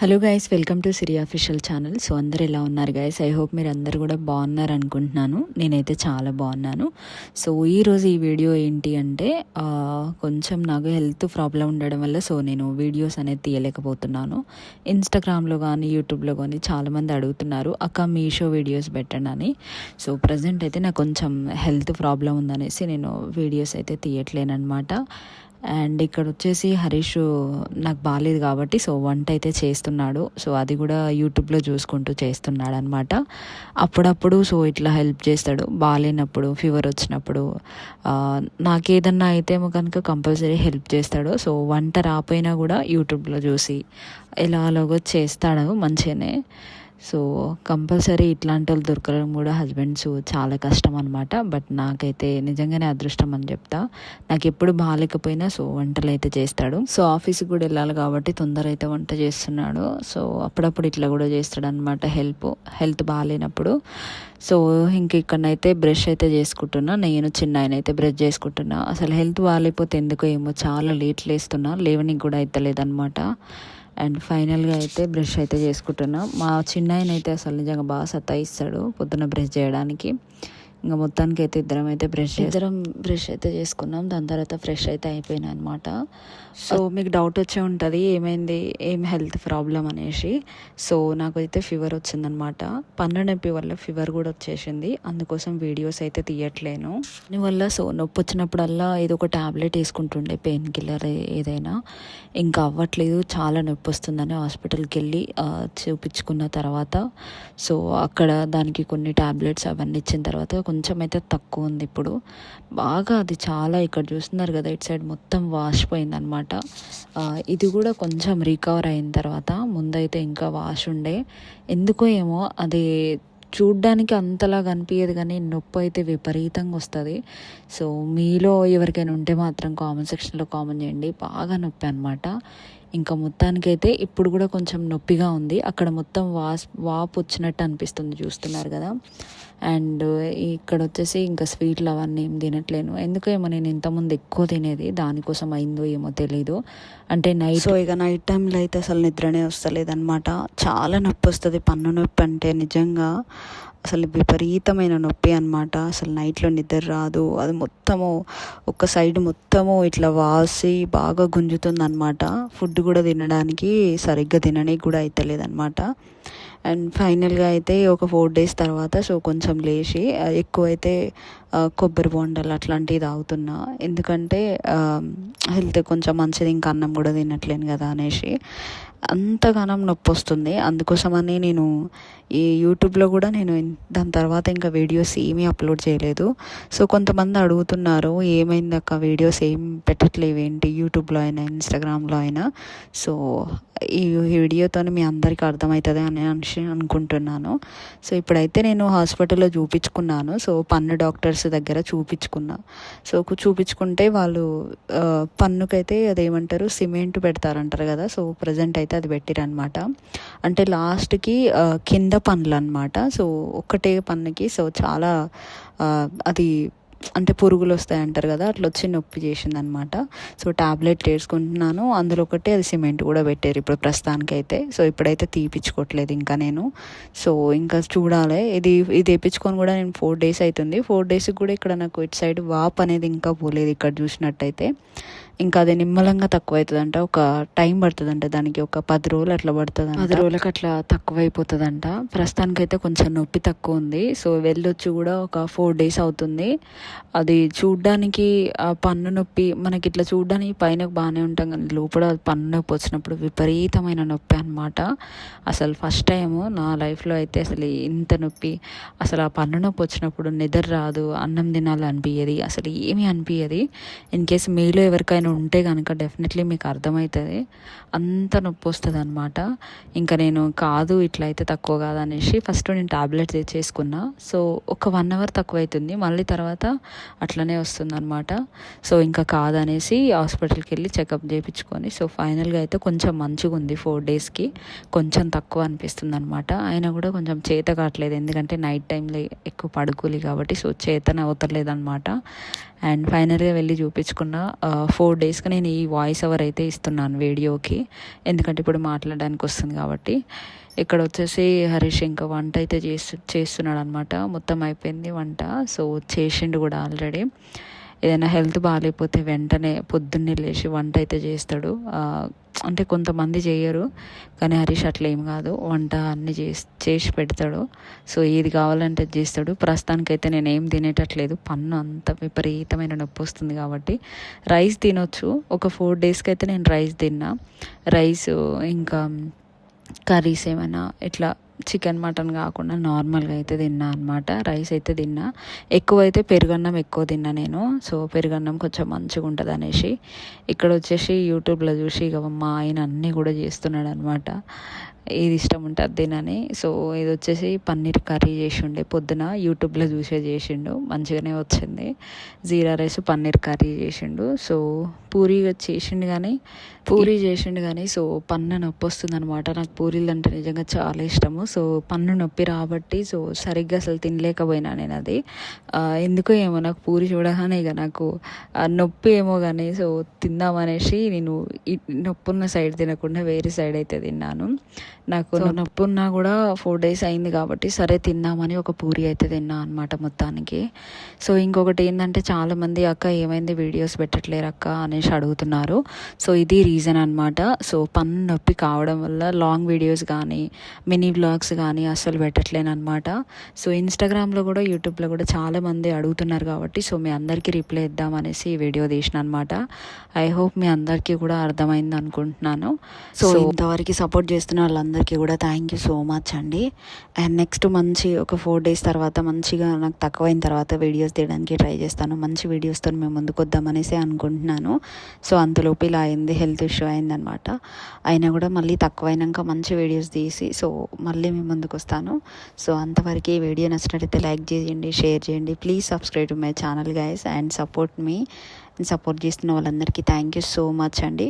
Hello guys welcome to Siri official channel so అందరు ఎలా ఉన్నారు గైస్ ఐ హోప్ మీరు అందరు కూడా బాగున్నారు అనుకుంటున్నాను. నేనైతే చాలా బాగున్నాను. సో ఈరోజు ఈ వీడియో ఏంటి అంటే కొంచెం నాకు హెల్త్ ప్రాబ్లం ఉండడం వల్ల సో నేను వీడియోస్ అనేది తీయలేకపోతున్నాను. ఇన్స్టాగ్రామ్లో కానీ యూట్యూబ్లో కానీ చాలామంది అడుగుతున్నారు అక్క మీషో వీడియోస్ పెట్టండి అని సో ప్రజెంట్ అయితే నాకు కొంచెం హెల్త్ ప్రాబ్లం ఉందనేసి నేను వీడియోస్ అయితే తీయట్లేనమాట అండ్ ఇక్కడ వచ్చేసి హరీష్ నాకు బాగాలేదు కాబట్టి సో వంట అయితే చేస్తున్నాడు. సో అది కూడా యూట్యూబ్లో చూసుకుంటూ చేస్తున్నాడు అనమాట అప్పుడప్పుడు సో ఇట్లా హెల్ప్ చేస్తాడు. బాగాలేనప్పుడు ఫీవర్ వచ్చినప్పుడు నాకేదన్నా అయితే కనుక కంపల్సరీ హెల్ప్ చేస్తాడు. సో వంట రాపోయినా కూడా యూట్యూబ్లో చూసి ఎలా చేస్తాడు మంచిగానే. సో కంపల్సరీ ఇట్లాంటి వాళ్ళు దొరకడం కూడా హస్బెండ్స్ చాలా కష్టం అనమాట బట్ నాకైతే నిజంగానే అదృష్టం అని చెప్తా. నాకు ఎప్పుడు బాగాలేకపోయినా సో వంటలు అయితే చేస్తాడు. సో ఆఫీస్కి కూడా వెళ్ళాలి కాబట్టి తొందర అయితే వంట చేస్తున్నాడు. సో అప్పుడప్పుడు ఇట్లా కూడా చేస్తాడు అనమాట హెల్ప్. హెల్త్ బాగాలేనప్పుడు. సో ఇంక ఇక్కడనైతే బ్రష్ అయితే చేసుకుంటున్నా. నేను చిన్న ఆయన అయితే బ్రష్ చేసుకుంటున్నా. అసలు హెల్త్ బాగాలేకపోతే ఎందుకో ఏమో చాలా లేట్ లేస్తున్నా. లేవనికి కూడా అయితే లేదనమాట అండ్ ఫైనల్గా అయితే బ్రష్ అయితే చేసుకుంటున్నాం. మా చిన్న అయితే అసలు నిజంగా బాగా సత్తాయిస్తాడు పొద్దున్న బ్రష్ చేయడానికి. ఇంకా మొత్తానికి అయితే ఇద్దరం అయితే బ్రష్ ఇద్దరం బ్రష్ అయితే చేసుకున్నాం. దాని తర్వాత ఫ్రెష్ అయితే అయిపోయినా అనమాట సో మీకు డౌట్ వచ్చే ఉంటుంది ఏమైంది ఏం హెల్త్ ప్రాబ్లం అనేసి. సో నాకైతే ఫీవర్ వచ్చిందనమాట పన్ను నొప్పి వల్ల ఫీవర్ కూడా వచ్చేసింది. అందుకోసం వీడియోస్ అయితే తీయట్లేను. దీనివల్ల సో నొప్పి వచ్చినప్పుడల్లా ఏదో ఒక టాబ్లెట్ వేసుకుంటుండే పెయిన్ కిల్లర్ ఏదైనా. ఇంకా అవ్వట్లేదు చాలా నొప్పి వస్తుందని హాస్పిటల్కి వెళ్ళి చూపించుకున్న తర్వాత. సో అక్కడ దానికి కొన్ని టాబ్లెట్స్ అవన్నీ ఇచ్చిన తర్వాత కొంచెం అయితే తక్కువ ఉంది ఇప్పుడు. బాగా అది చాలా ఇక్కడ చూస్తున్నారు కదా ఇటు సైడ్ మొత్తం వాష్ అనమాట ఇది కూడా కొంచెం రికవర్ అయిన తర్వాత ముందైతే ఇంకా వాష్ ఉండే ఎందుకో ఏమో అది చూడ్డానికి అంతలా కనిపించదు కానీ నొప్పి అయితే విపరీతంగా వస్తుంది. సో మీలో ఎవరికైనా ఉంటే మాత్రం కామెంట్ సెక్షన్లో కామెంట్ చేయండి. బాగా నొప్పి అనమాట ఇంకా మొత్తానికైతే ఇప్పుడు కూడా కొంచెం నొప్పిగా ఉంది. అక్కడ మొత్తం వాస్ వాపు వచ్చినట్టు అనిపిస్తుంది చూస్తున్నారు కదా. అండ్ ఇక్కడ వచ్చేసి ఇంకా స్వీట్లు అవన్నీ ఏం తినట్లేను. ఎందుకేమో నేను ఇంతకుముందు ఎక్కువ తినేది. దానికోసం అయిందో ఏమో తెలీదు. అంటే నైట్ సో ఇక నైట్ టైంలో అయితే అసలు నిద్రనే వస్తలేదన్నమాట. చాలా నొప్పి వస్తుంది. పన్ను నొప్పి అంటే నిజంగా. అసలు విపరీతమైన నొప్పి అనమాట అసలు నైట్లో నిద్ర రాదు. అది మొత్తము ఒక సైడ్ మొత్తము ఇట్లా వాసి బాగా గుంజుతుంది అనమాట ఫుడ్ కూడా తినడానికి సరిగ్గా తినడానికి కూడా అవుతలేదనమాట అండ్ ఫైనల్గా అయితే ఒక ఫోర్ డేస్ తర్వాత సో కొంచెం లేచి ఎక్కువైతే కొబ్బరి బొండాలు అట్లాంటివి తాగుతున్నా. ఎందుకంటే హెల్త్ కొంచెం మంచిది ఇంకా అన్నం కూడా తినట్లేను కదా అనేసి. అంతగానం నొప్పి వస్తుంది అందుకోసమని నేను ఈ యూట్యూబ్లో కూడా నేను దాని తర్వాత ఇంకా వీడియోస్ ఏమీ అప్లోడ్ చేయలేదు. సో కొంతమంది అడుగుతున్నారు ఏమైంది అక్క వీడియోస్ ఏం పెట్టట్లేవేంటి యూట్యూబ్లో అయినా ఇన్స్టాగ్రామ్లో అయినా. సో ఈ వీడియోతో మీ అందరికీ అర్థమవుతుంది అని అనేసి అనుకుంటున్నాను. సో ఇప్పుడైతే నేను హాస్పిటల్లో చూపించుకున్నాను. సో పన్ను డాక్టర్స్ దగ్గర చూపించుకున్నా. సో చూపించుకుంటే వాళ్ళు పన్నుకైతే అదేమంటారు సిమెంట్ పెడతారంటారు కదా. సో ప్రజెంట్ అయితే అది పెట్టిరనమాట అంటే లాస్ట్కి కింద పనులు అనమాట సో ఒక్కటే పన్నుకి సో చాలా అది అంటే పురుగులు వస్తాయి అంటారు కదా అట్లా వచ్చి నొప్పి చేసింది అనమాట సో ట్యాబ్లెట్ వేసుకుంటున్నాను అందులో ఒకటి అది సిమెంట్ కూడా పెట్టారు ఇప్పుడు ప్రస్తుతానికి అయితే సో ఇప్పుడైతే తీపిచ్చుకోవట్లేదు ఇంకా నేను. సో ఇంకా చూడాలి. ఇది ఇది వేయించుకొని కూడా నేను ఫోర్ డేస్ అవుతుంది ఫోర్ డేస్కి కూడా ఇక్కడ నాకు ఇటు సైడ్ వాప్ అనేది ఇంకా పోలేదు ఇక్కడ చూసినట్టయితే. ఇంకా అది నిమ్మలంగా తక్కువ అవుతుందంట ఒక టైం పడుతుందంట దానికి. ఒక పది రోజులు అట్లా పడుతుంది పది రోజులకు అట్లా తక్కువ అయిపోతుందంట ప్రస్తుతానికైతే కొంచెం నొప్పి తక్కువ ఉంది. సో వెళ్ళొచ్చి కూడా ఒక ఫోర్ డేస్ అవుతుంది. అది చూడ్డానికి ఆ పన్ను నొప్పి మనకి ఇట్లా చూడ్డానికి పైన బాగానే ఉంటాం కానీ లోపల పన్ను నొప్పి వచ్చినప్పుడు విపరీతమైన నొప్పి అనమాట అసలు ఫస్ట్ టైము నా లైఫ్లో అయితే అసలు ఇంత నొప్పి. అసలు ఆ పన్ను నొప్పి వచ్చినప్పుడు నిద్ర రాదు అన్నం తినాలి అనిపించేది అసలు ఏమీ అనిపించదు ఇన్ కేసు మీలో ఎవరికైనా ఉంటే కనుక డెఫినెట్లీ మీకు అర్థమవుతుంది. అంత నొప్పి వస్తుంది అనమాట ఇంకా నేను కాదు ఇట్లా అయితే తక్కువ కాదనేసి ఫస్ట్ నేను టాబ్లెట్స్ తెచ్చేసుకున్నా. సో ఒక వన్ అవర్ తక్కువ అవుతుంది మళ్ళీ తర్వాత అట్లనే వస్తుంది అనమాట సో ఇంకా కాదనేసి హాస్పిటల్కి వెళ్ళి చెకప్ చేయించుకొని సో ఫైనల్గా అయితే కొంచెం మంచిగా ఉంది ఫోర్ డేస్కి. కొంచెం తక్కువ అనిపిస్తుంది అనమాట అయినా కూడా కొంచెం చేత కావట్లేదు. ఎందుకంటే నైట్ టైంలో ఎక్కువ పడుకోలి కాబట్టి సో చేతన అవుతలేదు అనమాట అండ్ ఫైనల్గా వెళ్ళి చూపించుకున్న ఫోర్ డేస్కి నేను ఈ వాయిస్ ఓవర్ అయితే ఇస్తున్నాను వీడియోకి. ఎందుకంటే ఇప్పుడు మాట్లాడడానికి వస్తుంది కాబట్టి. ఇక్కడ వచ్చేసి హరీష్ ఇంకా వంట అయితే చేస్తు చేస్తున్నాడు అనమాట మొత్తం అయిపోయింది వంట. సో చేసిండు కూడా ఆల్రెడీ. ఏదైనా హెల్త్ బాగాలేకపోతే వెంటనే పొద్దున్నే లేచి వంట అయితే చేస్తాడు. అంటే కొంతమంది చేయరు కానీ హరీష్ అట్లా ఏం కాదు. వంట అన్నీ చేసి చేసి పెడతాడు. సో ఏది కావాలంటే చేస్తాడు. ప్రస్తుతానికైతే నేను ఏం తినేటట్లేదు. పన్ను అంత విపరీతమైన నొప్పి వస్తుంది కాబట్టి రైస్ తినొచ్చు. ఒక ఫోర్ డేస్కి అయితే నేను రైస్ తిన్నా. రైస్ ఇంకా కర్రీస్ ఏమైనా ఇట్లా చికెన్ మటన్ కాకుండా నార్మల్గా అయితే తిన్నా అనమాట రైస్ అయితే తిన్నా. ఎక్కువ అయితే పెరుగన్నం ఎక్కువ తిన్నా నేను. సో పెరుగన్నం కొంచెం మంచిగా ఉంటుంది అనేసి. ఇక్కడ వచ్చేసి యూట్యూబ్లో చూసి ఇక మా ఆయన అన్నీ కూడా చేస్తున్నాడు అనమాట ఏది ఇష్టం ఉంటే అది తినని. సో ఇది వచ్చేసి పన్నీర్ కర్రీ చేసి ఉండే పొద్దున యూట్యూబ్లో చూసే చేసిండు. మంచిగానే వచ్చింది. జీరా రైస్ పన్నీర్ కర్రీ చేసిండు. సో పూరి చేసిండు కానీ పూరి చేసిండు కానీ సో పన్ను నొప్పి వస్తుంది అనమాట నాకు పూరీలు అంటే నిజంగా చాలా ఇష్టము. సో పన్ను నొప్పి రాబట్టి సో సరిగ్గా అసలు తినలేకపోయినా నేను అది. ఎందుకో ఏమో నాకు పూరి చూడగానే ఇక నాకు నొప్పి ఏమో కానీ సో తిందామనేసి నేను నొప్పున్న సైడ్ తినకుండా వేరే సైడ్ అయితే తిన్నాను. నాకు నొప్పి ఉన్నా కూడా ఫోర్ డేస్ అయింది కాబట్టి సరే తిందామని ఒక పూరి అయితే తిన్నా అనమాట మొత్తానికి. సో ఇంకొకటి ఏంటంటే చాలామంది అక్క ఏమైంది? వీడియోస్ పెట్టట్లేరు అక్క అనేసి అడుగుతున్నారు. సో ఇది రీజన్ అనమాట సో పన్ను నొప్పి కావడం వల్ల లాంగ్ వీడియోస్ కానీ మినీ వ్లాగ్స్ కానీ అస్సలు పెట్టట్లేను అనమాట సో ఇన్స్టాగ్రామ్లో కూడా యూట్యూబ్లో కూడా చాలామంది అడుగుతున్నారు కాబట్టి సో మీ అందరికీ రిప్లై ఇద్దాం అనేసి ఈ వీడియో తీసిన అనమాట ఐ హోప్ మీ అందరికీ కూడా అర్థమైంది అనుకుంటున్నాను. సో ఇంతవరకు సపోర్ట్ చేస్తున్న అందరికీ కూడా థ్యాంక్ యూ సో మచ్ అండి. అండ్ నెక్స్ట్ మంచి ఒక ఫోర్ డేస్ తర్వాత మంచిగా నాకు తక్కువైన తర్వాత వీడియోస్ తీయడానికి ట్రై చేస్తాను. మంచి వీడియోస్తో మేము ముందుకు వద్దామనేసి అనుకుంటున్నాను. సో అంతలోపు ఇలా అయింది హెల్త్ ఇష్యూ అయిందనమాట అయినా కూడా మళ్ళీ తక్కువైనాక మంచి వీడియోస్ తీసి సో మళ్ళీ మేము ముందుకు వస్తాను. సో అంతవరకు ఈ వీడియో నచ్చినట్టయితే లైక్ చేయండి షేర్ చేయండి. Please subscribe to my channel guys and support me support చేస్తున్న వాళ్ళందరికీ థ్యాంక్ యూ సో మచ్ అండి.